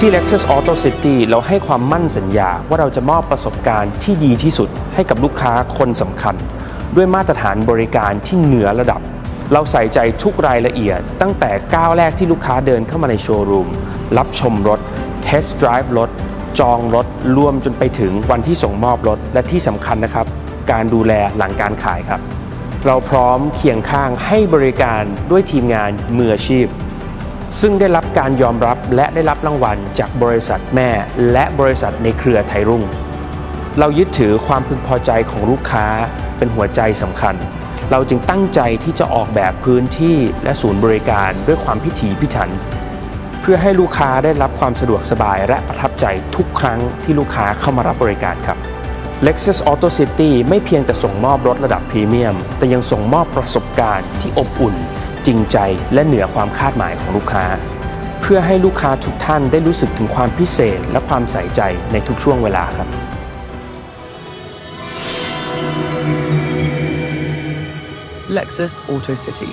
ที่ Lexus Auto City เราให้ความมั่นสัญญาว่าเราจะมอบประสบการณ์ที่ดีที่สุดให้กับลูกค้าคนสำคัญ ด้วยมาตรฐานบริการที่เหนือระดับ เราใส่ใจทุกรายละเอียด ตั้งแต่ก้าวแรกที่ลูกค้าเดินเข้ามาในโชว์รูม รับชมรถเทสต์ไดรฟ์รถ จองรถ รวมจนไปถึงวันที่ส่งมอบรถ และที่สำคัญนะครับ การดูแลหลังการขายครับ เราพร้อมเคียงข้างให้บริการด้วยทีมงานมืออาชีพ ซึ่งได้รับการยอมรับและได้รับรางวัลจากบริษัทแม่ และบริษัทในเครือไทยรุ่ง เรายึดถือความพึงพอใจของลูกค้าเป็นหัวใจสำคัญ เราจึงตั้งใจที่จะออกแบบพื้นที่และศูนย์บริการด้วยความพิถีพิถัน เพื่อให้ลูกค้าได้รับความสะดวกสบายและประทับใจทุกครั้งที่ลูกค้าเข้ามารับบริการครับ Lexus Auto City ไม่เพียงแต่ส่งมอบรถระดับพรีเมียม แต่ยังส่งมอบประสบการณ์ที่อบอุ่น จริงใจ และเหนือความคาดหมายของลูกค้า เพื่อให้ลูกค้าทุกท่านได้รู้สึกถึงความพิเศษ และความใส่ใจในทุกช่วงเวลาครับ Lexus Auto City.